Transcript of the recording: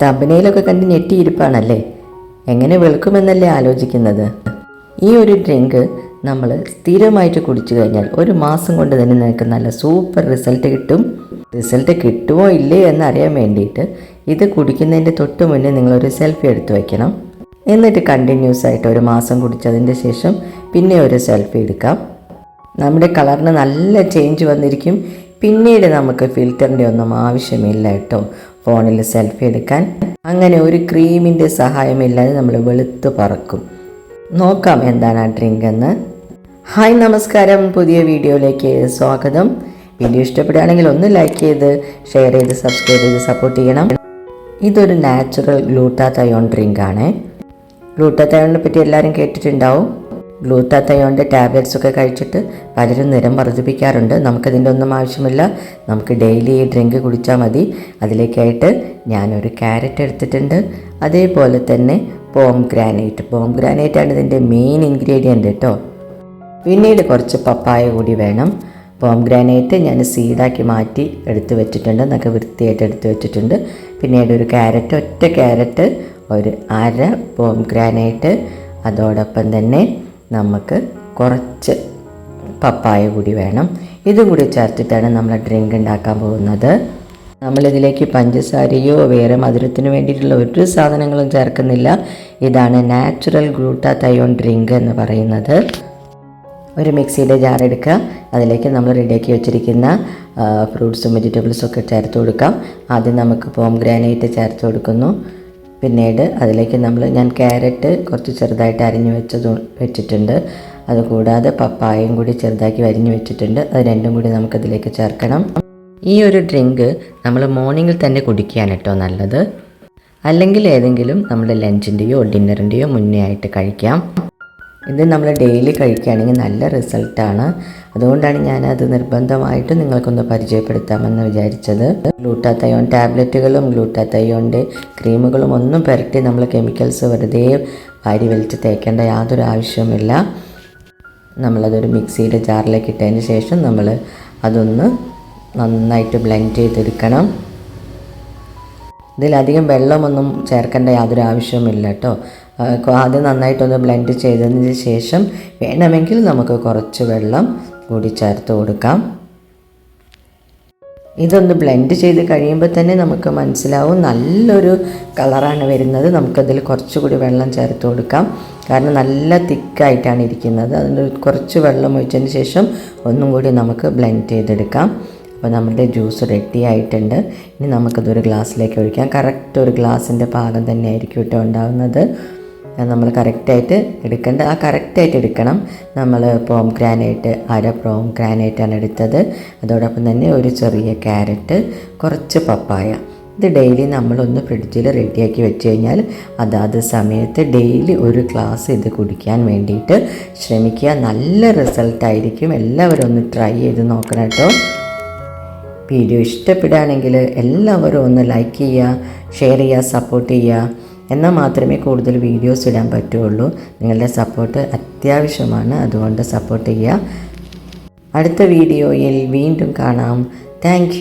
തമ്പനയിലൊക്കെ കണ്ട് ഞെട്ടിയിരിപ്പാണല്ലേ? എങ്ങനെ വെളുക്കുമെന്നല്ലേ ആലോചിക്കുന്നത്? ഈ ഒരു ഡ്രിങ്ക് നമ്മൾ സ്ഥിരമായിട്ട് കുടിച്ചു കഴിഞ്ഞാൽ ഒരു മാസം കൊണ്ട് തന്നെ നിങ്ങൾക്ക് നല്ല സൂപ്പർ റിസൾട്ട് കിട്ടും. റിസൾട്ട് കിട്ടുമോ ഇല്ലേ എന്നറിയാൻ വേണ്ടിയിട്ട് ഇത് കുടിക്കുന്നതിന്റെ തൊട്ട് മുന്നേ നിങ്ങളൊരു സെൽഫി എടുത്തു വയ്ക്കണം എന്നിട്ട് കണ്ടിന്യൂസ് ആയിട്ട് ഒരു മാസം കുടിച്ചതിന്റെ ശേഷം പിന്നെ ഒരു സെൽഫി എടുക്കാം. നമ്മുടെ കളറിന് നല്ല ചേഞ്ച് വന്നിരിക്കും. പിന്നീട് നമുക്ക് ഫിൽറ്ററിന്റെ ഒന്നും ആവശ്യമില്ല കേട്ടോ. ഫോണിൽ സെൽഫി എടുക്കാൻ. അങ്ങനെ ഒരു ക്രീമിന്റെ സഹായമില്ലാതെ നമ്മൾ വെളുത്ത് പറക്കും. നോക്കാം എന്താണ് ആ ഡ്രിങ്ക് എന്ന്. ഹായ് നമസ്കാരം. പുതിയ വീഡിയോയിലേക്ക് സ്വാഗതം. വീഡിയോ ഇഷ്ടപ്പെടുകയാണെങ്കിൽ ഒന്ന് ലൈക്ക് ചെയ്ത് ഷെയർ ചെയ്ത് സബ്സ്ക്രൈബ് ചെയ്ത് സപ്പോർട്ട് ചെയ്യണം. ഇതൊരു നാച്ചുറൽ ഗ്ലൂട്ടാത്തയോൺ ഡ്രിങ്ക് ആണ്. ഗ്ലൂട്ടാത്തയോണിനെ പറ്റി എല്ലാവരും കേട്ടിട്ടുണ്ടാവും. ഗ്ലൂട്ടാത്തയോണിന്റെ ടാബ്ലറ്റ്സ് ഒക്കെ കഴിച്ചിട്ട് പലരും നിരം വർദ്ധിപ്പിക്കാറുണ്ട്. നമുക്കതിന്റെ ഒന്നും ആവശ്യമില്ല. നമുക്ക് ഡെയിലി ഈ ഡ്രിങ്ക് കുടിച്ചാൽ മതി. അതിലേക്കായിട്ട് ഞാനൊരു ക്യാരറ്റ് എടുത്തിട്ടുണ്ട്. അതേപോലെ തന്നെ പോം ഗ്രാനൈറ്റ് പോം ഗ്രാനൈറ്റ് ആണ് ഇതിന്റെ മെയിൻ ഇൻഗ്രീഡിയന്റ് കേട്ടോ. പിന്നീട് കുറച്ച് പപ്പായ കൂടി വേണം. പോം ഗ്രാനൈറ്റ് ഞാൻ സീഡാക്കി മാറ്റി എടുത്തു വെച്ചിട്ടുണ്ട്. എന്നൊക്കെ വൃത്തിയായിട്ട് എടുത്തു വെച്ചിട്ടുണ്ട്. പിന്നീട് ഒരു ക്യാരറ്റ് ഒറ്റ ക്യാരറ്റ് ഒരു അര പോം ഗ്രാനൈറ്റ് അതോടൊപ്പം തന്നെ നമുക്ക് കുറച്ച് പപ്പായ കൂടി വേണം. ഇതും കൂടി ചേർത്തിട്ടാണ് നമ്മൾ ഡ്രിങ്ക് ഉണ്ടാക്കാൻ പോകുന്നത്. നമ്മളിതിലേക്ക് പഞ്ചസാരയോ വേറെ മധുരത്തിന് വേണ്ടിയിട്ടുള്ള ഒരു സാധനങ്ങളും ചേർക്കുന്നില്ല. ഇതാണ് നാച്ചുറൽ ഗ്ലൂട്ടാത്തയോൺ ഡ്രിങ്ക് എന്ന് പറയുന്നത്. ഒരു മിക്സിയുടെ ജാർ എടുക്കുക. അതിലേക്ക് നമ്മൾ റെഡിയാക്കി വെച്ചിരിക്കുന്ന ഫ്രൂട്ട്സും വെജിറ്റബിൾസും ഒക്കെ ചേർത്ത് കൊടുക്കാം. ആദ്യം നമുക്ക് പോം ഗ്രാനൈറ്റ് ചേർത്ത് കൊടുക്കുന്നു. പിന്നീട് അതിലേക്ക് നമ്മൾ ഞാൻ ക്യാരറ്റ് കുറച്ച് ചെറുതായിട്ട് അരിഞ്ഞു വെച്ചത് വെച്ചിട്ടുണ്ട്. അതുകൂടാതെ പപ്പായയും കൂടി ചെറുതാക്കി അരിഞ്ഞു വെച്ചിട്ടുണ്ട്. അത് രണ്ടും കൂടി നമുക്കതിലേക്ക് ചേർക്കണം. ഈ ഒരു ഡ്രിങ്ക് നമ്മൾ മോർണിംഗിൽ തന്നെ കുടിക്കുകയാണ് കേട്ടോ നല്ലത്. അല്ലെങ്കിൽ ഏതെങ്കിലും നമ്മുടെ ലഞ്ചിന്റെയോ ഡിന്നറിന്റെയോ മുന്നേ ആയിട്ട് കഴിക്കാം. ഇത് നമ്മൾ ഡെയിലി കഴിക്കുകയാണെങ്കിൽ നല്ല റിസൾട്ടാണ് അതുകൊണ്ടാണ് ഞാനത് നിർബന്ധമായിട്ട് നിങ്ങൾക്കൊന്ന് പരിചയപ്പെടുത്താമെന്ന് വിചാരിച്ചത്. ഗ്ലൂട്ടാത്തയോൺ ടാബ്ലറ്റുകളും ഗ്ലൂട്ടാത്തയോണിന്റെ ക്രീമുകളും ഒന്നും പുരട്ടി നമ്മൾ കെമിക്കൽസ് വെറുതെ വാരി വലിച്ച് തേക്കേണ്ട യാതൊരു ആവശ്യവുമില്ല. നമ്മളതൊരു മിക്സിയുടെ ജാറിലേക്ക് ഇട്ടതിന് ശേഷം നമ്മൾ അതൊന്ന് നന്നായിട്ട് ബ്ലെൻഡ് ചെയ്തെടുക്കണം. ഇതിലധികം വെള്ളമൊന്നും ചേർക്കേണ്ട യാതൊരു ആവശ്യവുമില്ല കേട്ടോ ആദ്യം നന്നായിട്ടൊന്ന് ബ്ലെൻഡ് ചെയ്തതിന് ശേഷം വേണമെങ്കിൽ നമുക്ക് കുറച്ച് വെള്ളം കൂടി ചേർത്ത് കൊടുക്കാം. ഇതൊന്ന് ബ്ലെൻഡ് ചെയ്ത് കഴിയുമ്പോൾ തന്നെ നമുക്ക് മനസ്സിലാവും നല്ലൊരു കളറാണ് വരുന്നത്. നമുക്കതിൽ കുറച്ചുകൂടി വെള്ളം ചേർത്ത് കൊടുക്കാം. കാരണം നല്ല തിക്കായിട്ടാണ് ഇരിക്കുന്നത്. അതിന് കുറച്ച് വെള്ളം ഒഴിച്ചതിന് ശേഷം ഒന്നും കൂടി നമുക്ക് ബ്ലെൻഡ് ചെയ്തെടുക്കാം. അപ്പോൾ നമ്മുടെ ജ്യൂസ് റെഡി ആയിട്ടുണ്ട്. ഇനി നമുക്കതൊരു ഗ്ലാസ്സിലേക്ക് ഒഴിക്കാം. കറക്റ്റ് ഒരു ഗ്ലാസിന്റെ പാകം തന്നെ ആയിരിക്കും കേട്ടോ ഉണ്ടാകുന്നത് നമ്മൾ കറക്റ്റായിട്ട് എടുക്കേണ്ട ആ കറക്റ്റായിട്ട് എടുക്കണം. നമ്മൾ പോം ഗ്രാനൈറ്റ് അര പോം ഗ്രാനൈറ്റാണ് എടുത്തത്. അതോടൊപ്പം തന്നെ ഒരു ചെറിയ ക്യാരറ്റ് കുറച്ച് പപ്പായ. ഇത് ഡെയിലി നമ്മളൊന്ന് ഫ്രിഡ്ജിൽ റെഡിയാക്കി വെച്ച് കഴിഞ്ഞാൽ അതാത് സമയത്ത് ഡെയിലി ഒരു ഗ്ലാസ് ഇത് കുടിക്കാൻ വേണ്ടിയിട്ട് ശ്രമിക്കുക. നല്ല റിസൾട്ടായിരിക്കും എല്ലാവരും ഒന്ന് ട്രൈ ചെയ്ത് നോക്കണം കേട്ടോ. വീഡിയോ ഇഷ്ടപ്പെടുകയാണെങ്കിൽ എല്ലാവരും ഒന്ന് ലൈക്ക് ചെയ്യുക ഷെയർ ചെയ്യുക സപ്പോർട്ട് ചെയ്യുക. എന്നാൽ മാത്രമേ കൂടുതൽ വീഡിയോസ് ഇടാൻ പറ്റുള്ളൂ നിങ്ങളുടെ സപ്പോർട്ട് അത്യാവശ്യമാണ്. അതുകൊണ്ട് സപ്പോർട്ട് ചെയ്യുക. അടുത്ത വീഡിയോയിൽ വീണ്ടും കാണാം. താങ്ക്